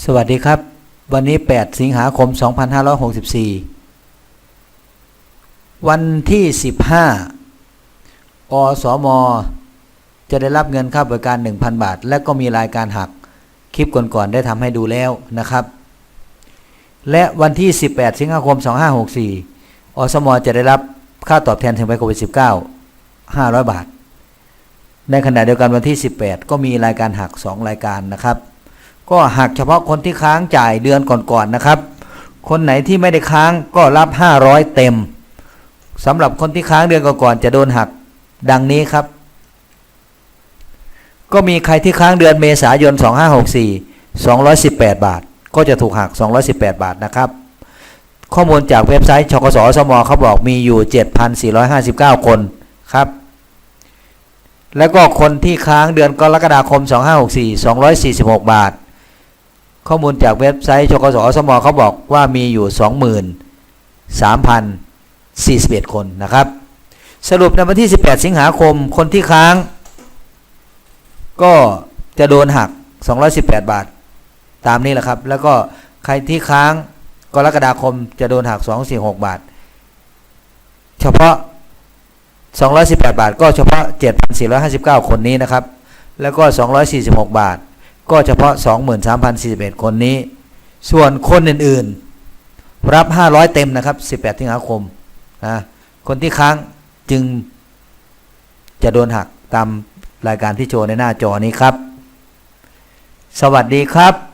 สวัสดีครับ วันนี้ 8 สิงหาคม 2564 วันที่ 15 อสม จะได้รับเงินค่าบริการ 1,000 บาท และก็มีรายการหัก คลิปก่อนๆ ได้ทำให้ดูแล้วนะครับ และวันที่ 18 สิงหาคม 2564 อสม จะได้รับค่าตอบแทนถึงไปโควิด -19 500 บาท ในขณะเดียวกันวันที่ 18 ก็มีรายการหัก 2 รายการนะครับ ก็หักเฉพาะคนที่ค้างจ่ายเดือนก่อนๆนะครับ คนไหนที่ไม่ได้ค้างก็รับ 500 เต็มสำหรับคนที่ค้างเดือนก่อนๆจะโดนหักดังนี้ครับ ก็มีใครที่ค้างเดือนเมษายน 2564 218 บาท ก็จะถูกหัก 218 บาทนะครับ ข้อมูลจากเว็บไซต์ชกสสมเขาบอกมีอยู่ 7,459 คนครับแล้วก็คนที่ค้างเดือนกรกฎาคม 2564 246 บาท ข้อมูลจากเว็บไซต์ชกสสมเขาบอกว่ามีอยู่ 23,041 คนนะครับ สรุปในวันที่ 18 สิงหาคมคนที่ค้าง ก็จะโดนหัก 218 บาท ตามนี้แหละครับ แล้วก็ใครที่ค้างกรกฎาคมจะโดนหัก 246 บาท เฉพาะ 218 บาท ก็เฉพาะ 7,459 คนนี้นะครับ แล้วก็ 246 บาท ก็เฉพาะ 23,041 คนนี้ ส่วนคนอื่นๆ รับ 500 เต็มนะครับ 18สิงหาคมนะคนที่ค้างจึงจะโดนหักตามรายการที่โชว์ในหน้าจอนี้ครับ สวัสดีครับ